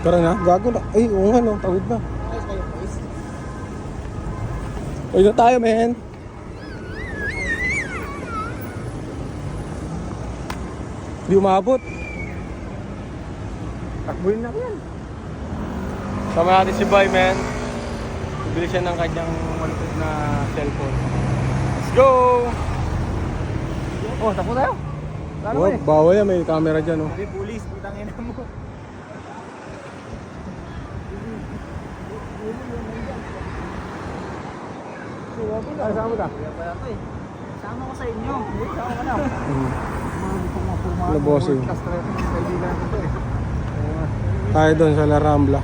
Tara na, gago na. Ay, oo nga no, tawid na. Uy na tayo, men. Di umabot. Takbuhin na yan. Sama natin si Boy, men. Bibili siya ng kanyang malupit na cellphone. Let's go! Oh, tapo tayo. Lalo Oh, eh. bawal yan, may camera dyan, oh. Hindi, pulis. Putang ina mo. Ay, to eh. Sama ko sa inyo. Sama ka na. Pumapurma. Ano. Tayo doon sa La Rambla.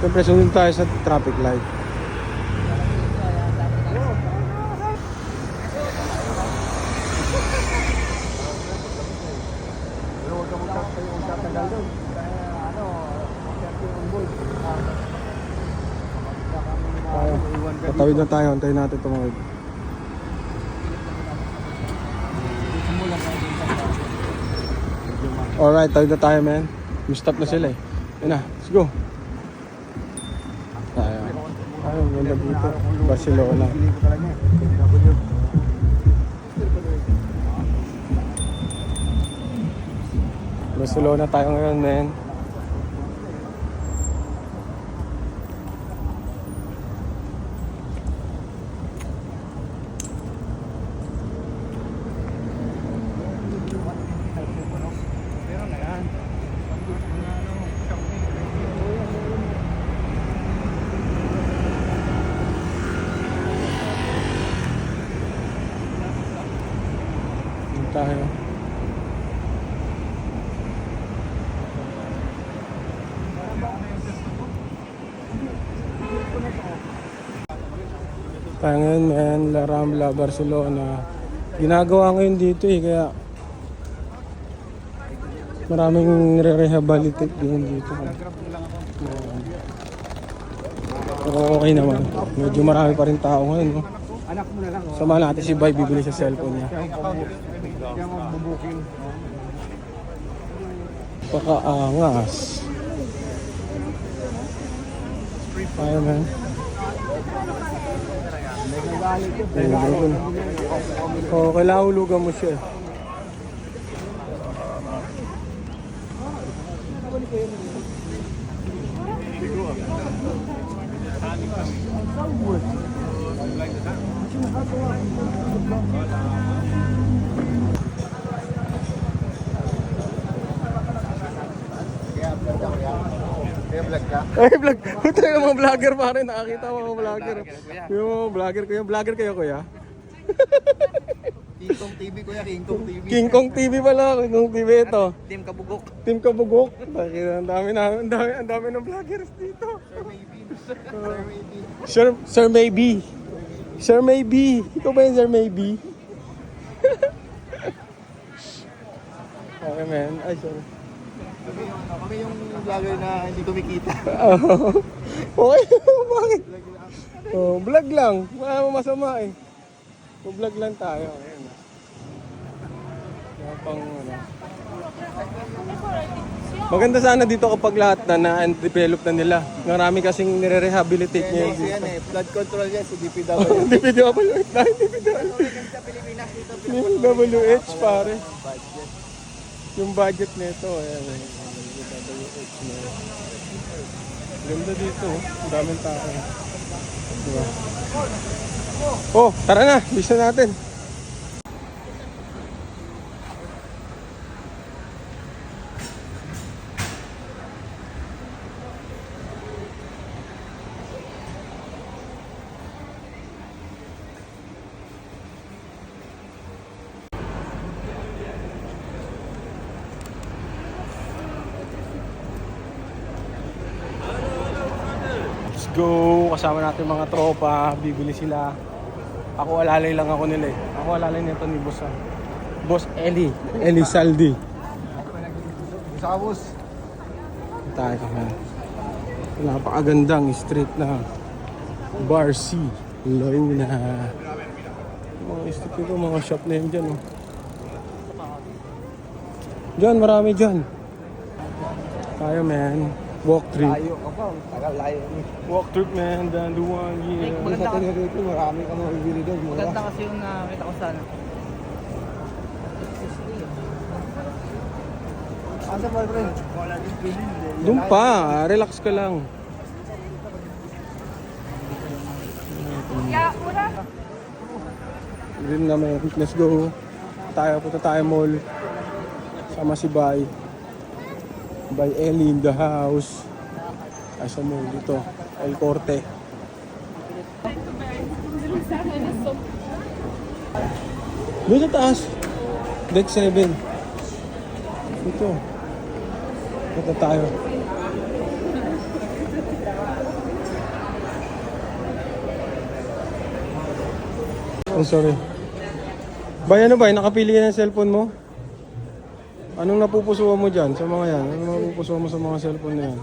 Siyempre, sunod tayo sa traffic light. Pero huwag ka magkakaroon yung tatagal doon. Kaya ano, masyarte yung board. Tayo. Tatawid na tayo, antayin natin tumawid. Alright, tawid na tayo, man. Mistop na sila eh. Yun na, let's go. Tayo. Ay, ang ganda dito. Barcelona. Barcelona tayo ngayon, man. Tayo. Tayo ngayon, man. La Rambla, Barcelona. Ginagawa ngayon dito eh, kaya maraming re-rehabilitate din dito. Pero okay naman. Medyo marami pa rin tao ngayon. No? Anak mo na lang. oh. Samahan natin si Bay, bibili sa cellphone niya. Kaya ang bubuking. Pakaangas. Tayo man. Oo, oh, kailangan hulugan mo siya. Ka? Ay, vlog. Ito yung mga vlogger pa rin. Nakakita mo mga vlogger. Yung mga vlogger ko. Yung vlogger kayo, kuya. King Kong TV kuya, King Kong TV. King Kong TV pala. King Kong TV ito. Team Kabugok. Team Kabugok. Bakit ang dami na, ang dami, ang dami ng vloggers dito. Sir Maybe. Sir Maybe. Sir, Sir Maybe. Sir Maybe. Ikaw ba yung Sir Maybe? okay, man. Ay, sorry. Kami yung, ano, kami yung vlogger na hindi kumikita. okay, bakit? Oh, vlog lang. Wala naman masama eh. Kung vlog lang tayo. Ayan. Kaya pang ano. Maganda sana dito kapag lahat na na-develop na nila. Marami kasing nire-rehabilitate Kaya niya dito. yan eh, flood control yan si DPW. Hindi video ako yun. Hindi video sa Pilipinas dito, Yung WH pare. Yung budget nito. Ayan. eh. WH na. Ganda dito. oh. Ang daming tao. Diba? Oh, tara na. Bisa natin. Go! Kasama natin mga tropa. Bibili sila. Ako alalay lang ako nila eh. Ako alalay nito ni Boss. ah. Boss Eli. Eli Saldi. Sa kabus. Tayo kami. Napakagandang street na Bar C. Luna. Mga street dito, mga shop na yun dyan. Oh. Diyan, marami dyan. Tayo, man. Walk trip. Layo ka pa. Tagal layo. Walk trip, man. Danduan, yeah. Maganda sa Tenerife, marami ka mabibili doon. Mura. Maganda kasi yung nakita ko sana. Asa pa, pre? Doon pa, relax ka lang. Din naman, let's go. Tayo, punta tayo mall. Sama si Bay. Bay Ellie in the house. Ay, sa mall dito. El Corte. Doon sa taas. Deck 7. Ito. Punta tayo. Oh, sorry. Bay, ano ba? Nakapili ka ng cellphone mo? Anong napupusuan mo dyan sa mga yan? Anong napupusuan mo sa mga cellphone na yan?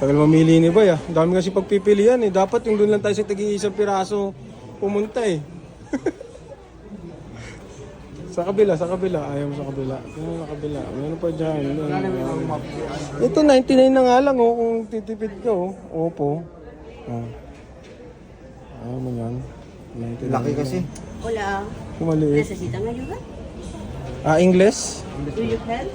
Tagal mamili ni Bay ah. Ang dami kasi pagpipilian eh. Dapat yung doon lang tayo sa tagi-isang piraso pumunta eh. sa kabila, sa kabila. Ayaw mo sa kabila. Ano sa kabila? Meron pa dyan. Meron. Ito 99 na nga lang oh kung titipid ka oh. Opo. Oh. Ayaw mo yan. 99 Laki na. kasi. Hola, Kung maliit. ¿necesitan ayuda? Ah, English? Do you help?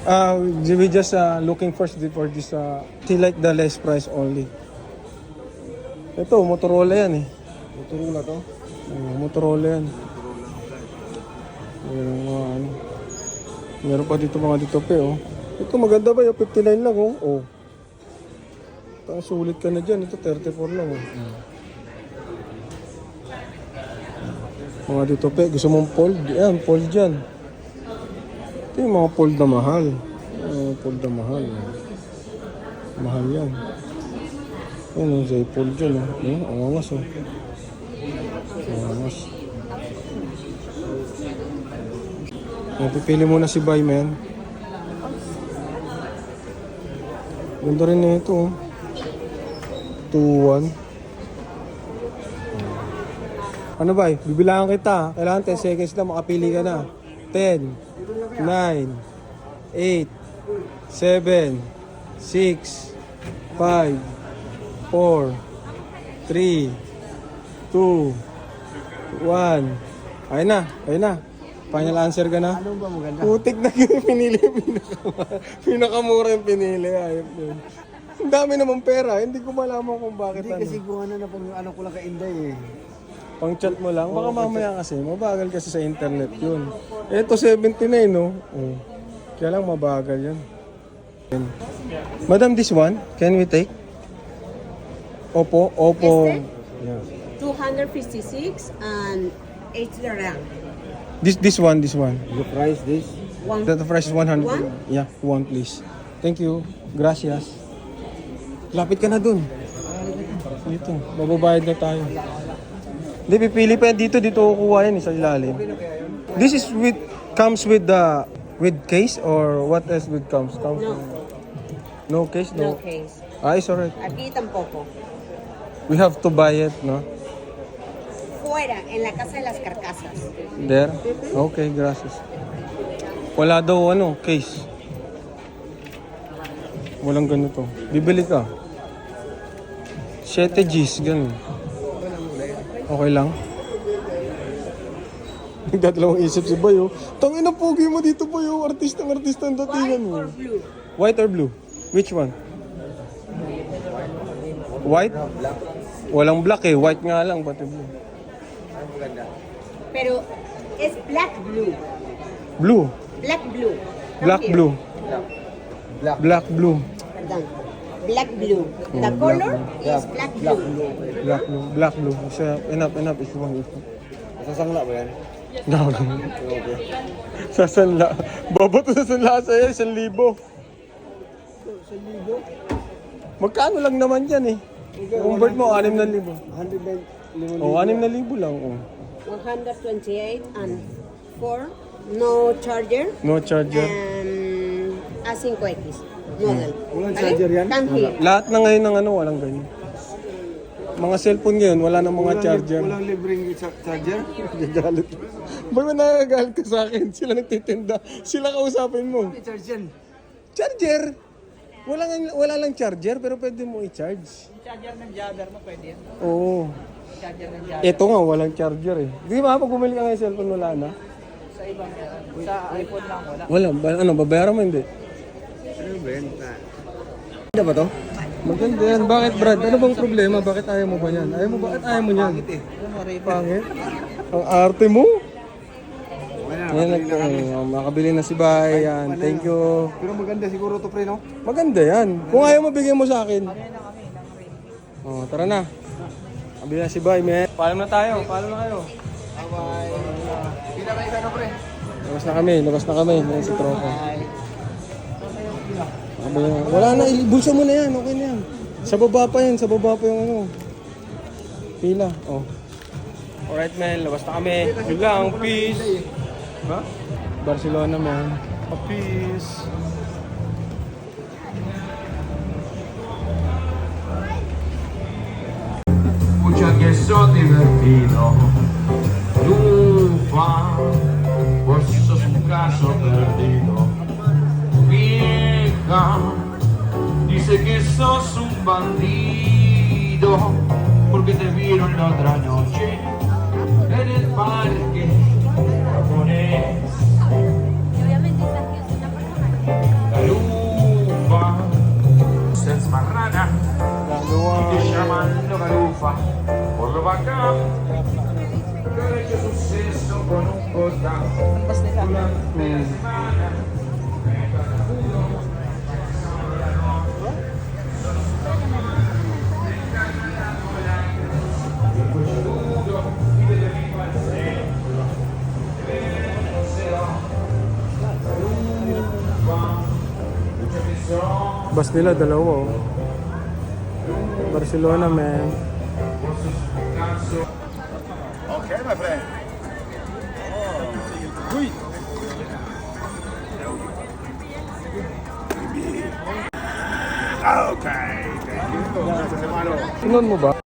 Uh, we just uh, looking first for this uh, see like the less price only. Ito, Motorola yan eh. Tuturo na to. Uh, Motorola yan. Meron mga ano. Meron pa dito mga dito pe oh. Ito maganda ba yung 59 lang oh. Oh. Tapos sulit ka na dyan. Ito 34 lang oh. Mga dito pe. Gusto mong fold? Yan, fold dyan. Ito yung mga fold na mahal. Mga fold na mahal. Mahal yan. Yan oh, say fold dyan oh. Yan, angas oh. Angas. Napipili muna si Bay, man. Ganda rin na ito, oh. 2-1. Ano ba? Bibilangan kita. Kailangan 10 seconds na makapili ka na. 10, 9, 8, 7, 6, 5, 4, 3, 2, 1. Ayun na, ayun na. Final answer ka na? Ano ba maganda? Putik na yung pinili. Pinaka, pinakamura yung pinili. Ayop yun. Ang dami naman pera. Hindi ko malaman kung bakit Hindi ano. kasi kung ano na pang ano ko lang kay Inday eh. Pang chat mo lang. Baka mamaya kasi. Mabagal kasi sa internet yun. Ito 79 no? Oh. Kaya lang mabagal yan. Yan. Madam, this one, can we take? Opo, opo. Este? Yeah. 256 and 8 rand. This this one, this one. The price this? One. The, the price is 100. One? Yeah, one please. Thank you. Gracias. Lapit ka na dun. Dito, mababayad na tayo. Hindi, pipili pa yan dito. Dito kukuha yan eh, sa ilalim. This is with, comes with the, with case or what else with comes? comes No, no case? no No. case. Ah, it's alright. Aquí tampoco. We have to buy it, no? Fuera, en la casa de las carcasas. There? Okay, gracias. Wala daw ano, case. Walang ganito. Bibili ka. 7 Gs, ganun. Okay lang. Nagdadalawang isip si Bayo. Tangin na pogi mo dito Bayo. Artistang artista ang datingan mo. Or blue. White or blue? Which one? White? Walang black eh. White nga lang, pati blue. Pero es black blue. Blue. Black blue. Black blue. Black. Black blue. Black blue. The black color blue. is black blue. Black blue. Black blue. So, enough, enough. If you want. If you Masasangla ba yan? No, no. Okay. Sa sanla. Babato sa sanla sa'yo, isang libo. Sa libo? Magkano lang naman yan eh. Convert mo, anim na libo. 100 O, oh, anim na libo lang. Oh. 128 and 4. No charger. No charger. And A5X model. Walang ¿Vale? charger yan? Come here. Lahat na ngayon ng ano, walang ganyan. Mga cellphone ngayon, wala nang mga Walang charger. Walang libreng cha- charger? Nagagalit. Ba't mo nagagalit ka sa akin? Sila nagtitinda. Sila kausapin mo. Charge yan. Charger! Wala, nga- wala lang charger, pero pwede mo i-charge. Charger ng jagger mo pwede yan. Oo. Charger ng jagger. Ito nga, walang charger eh. Di ba, pag bumili ka ng cellphone, wala na? Sa ibang meron. Sa iPhone lang wala. Wala. Ba, ano, babayaran mo hindi? Ano ba yan? Maganda ba to? Maganda yan. Bakit Brad? Ano bang problema? Bakit ayaw mo ba yan? Ayaw mo ba? At ayaw mo yan? eh. Pangit. Ang arte mo. Wala, Yan, nag, uh, makabili na si Bay. Yan. Thank you. Pero maganda siguro to pre, no? Maganda yan. Kung ayaw mo, bigyan mo sa akin. Oh, tara na. Kabili na si Bay, man. Paalam na tayo. Paalam na kayo. Kita kayo ka pre. Labas na kami. Labas na kami. Yan si Tropa. Wala na. Bulsa mo na yan. Okay na yan. Sa baba pa yan. Sa baba pa yung ano. Pila. Oh. Alright, man. Labas na kami. Yun lang. Peace. Ha? Barcelona, man. Oh, peace. Escucha que sos divertido. Lupa, vos sos un caso dice que sos un bandido. Porque te vieron la otra noche en el parque japonés. La lupa, es marrana. Gagawa. Te llaman garufa por lo bacán Bus nila, dalawa. oh. Barcelona, man. Okay, my friend. Okay, thank you. Sinon mo ba?